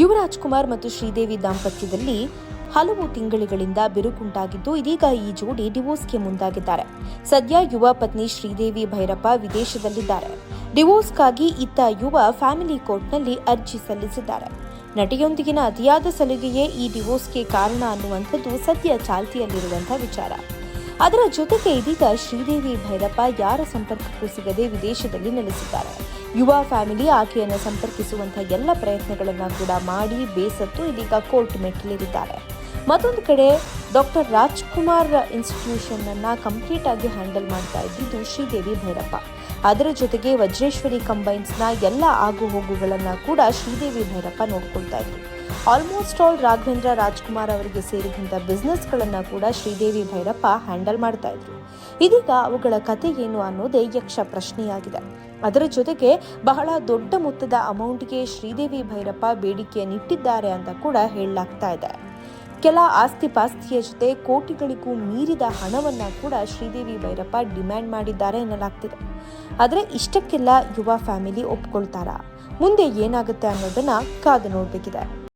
ಯುವರಾಜ್ ಕುಮಾರ್ ಮತ್ತು ಶ್ರೀದೇವಿ ದಾಂಪತ್ಯದಲ್ಲಿ ಹಲವು ತಿಂಗಳುಗಳಿಂದ ಬಿರುಕುಂಟಾಗಿದ್ದು, ಇದೀಗ ಈ ಜೋಡಿ ಡಿವೋರ್ಸ್ಗೆ ಮುಂದಾಗಿದ್ದಾರೆ. ಸದ್ಯ ಯುವ ಪತ್ನಿ ಶ್ರೀದೇವಿ ಭೈರಪ್ಪ ವಿದೇಶದಲ್ಲಿದ್ದಾರೆ. ಡಿವೋರ್ಸ್ಗಾಗಿ ಇತ್ತ ಯುವ ಫ್ಯಾಮಿಲಿ ಕೋರ್ಟ್ನಲ್ಲಿ ಅರ್ಜಿ ಸಲ್ಲಿಸಿದ್ದಾರೆ. ನಟಿಯೊಂದಿಗಿನ ಅತಿಯಾದ ಸಲುಗೆಯೇ ಈ ಡಿವೋರ್ಸ್ಗೆ ಕಾರಣ ಅನ್ನುವಂಥದ್ದು ಸದ್ಯ ಚಾಲ್ತಿಯಲ್ಲಿರುವಂತಹ ವಿಚಾರ. ಅದರ ಜೊತೆಗೆ ಇದೀಗ ಶ್ರೀದೇವಿ ಭೈರಪ್ಪ ಯಾರ ಸಂಪರ್ಕಕ್ಕೂ ಸಿಗದೆ ವಿದೇಶದಲ್ಲಿ ನೆಲೆಸಿದ್ದಾರೆ. ಯುವ ಫ್ಯಾಮಿಲಿ ಆಕೆಯನ್ನು ಸಂಪರ್ಕಿಸುವಂತಹ ಎಲ್ಲ ಪ್ರಯತ್ನಗಳನ್ನು ಕೂಡ ಮಾಡಿ ಬೇಸತ್ತು ಇದೀಗ ಕೋರ್ಟ್ ಮೆಟ್ಟಿಲೇರಿದ್ದಾರೆ. ಮತ್ತೊಂದು ಕಡೆ, ಡಾಕ್ಟರ್ ರಾಜ್ಕುಮಾರ್ ಇನ್ಸ್ಟಿಟ್ಯೂಷನ್ ಅನ್ನ ಕಂಪ್ಲೀಟ್ ಆಗಿ ಹ್ಯಾಂಡಲ್ ಮಾಡ್ತಾ ಇದ್ದಿದ್ದು ಶ್ರೀದೇವಿ ಭೈರಪ್ಪ. ಅದರ ಜೊತೆಗೆ ವಜ್ರೇಶ್ವರಿ ಕಂಬೈನ್ಸ್ನ ಎಲ್ಲ ಆಗು ಹೋಗುಗಳನ್ನ ಕೂಡ ಶ್ರೀದೇವಿ ಭೈರಪ್ಪ ನೋಡ್ಕೊಳ್ತಾ ಇದ್ರು. ಆಲ್ಮೋಸ್ಟ್ ಆಲ್ ರಾಘವೇಂದ್ರ ರಾಜ್ಕುಮಾರ್ ಅವರಿಗೆ ಸೇರಿದಂಥ ಬಿಸ್ನೆಸ್ಗಳನ್ನು ಕೂಡ ಶ್ರೀದೇವಿ ಭೈರಪ್ಪ ಹ್ಯಾಂಡಲ್ ಮಾಡ್ತಾ ಇದ್ರು. ಇದೀಗ ಅವುಗಳ ಕತೆ ಏನು ಅನ್ನೋದೇ ಯಕ್ಷ ಪ್ರಶ್ನೆಯಾಗಿದೆ. ಅದರ ಜೊತೆಗೆ ಬಹಳ ದೊಡ್ಡ ಮೊತ್ತದ ಅಮೌಂಟ್ಗೆ ಶ್ರೀದೇವಿ ಭೈರಪ್ಪ ಬೇಡಿಕೆಯನ್ನಿಟ್ಟಿದ್ದಾರೆ ಅಂತ ಕೂಡ ಹೇಳಲಾಗ್ತಾ ಇದೆ. ಕೆಲ ಆಸ್ತಿ ಪಾಸ್ತಿಯ ಜೊತೆ ಕೋಟಿಗಳಿಗೂ ಮೀರಿದ ಹಣವನ್ನ ಕೂಡ ಶ್ರೀದೇವಿ ಭೈರಪ್ಪ ಡಿಮ್ಯಾಂಡ್ ಮಾಡಿದ್ದಾರೆ ಎನ್ನಲಾಗ್ತಿದೆ. ಆದರೆ ಇಷ್ಟಕ್ಕೆಲ್ಲ ಯುವ ಫ್ಯಾಮಿಲಿ ಒಪ್ಕೊಳ್ತಾರಾ? ಮುಂದೆ ಏನಾಗುತ್ತೆ ಅನ್ನೋದನ್ನ ಕಾದು ನೋಡಬೇಕಿದೆ.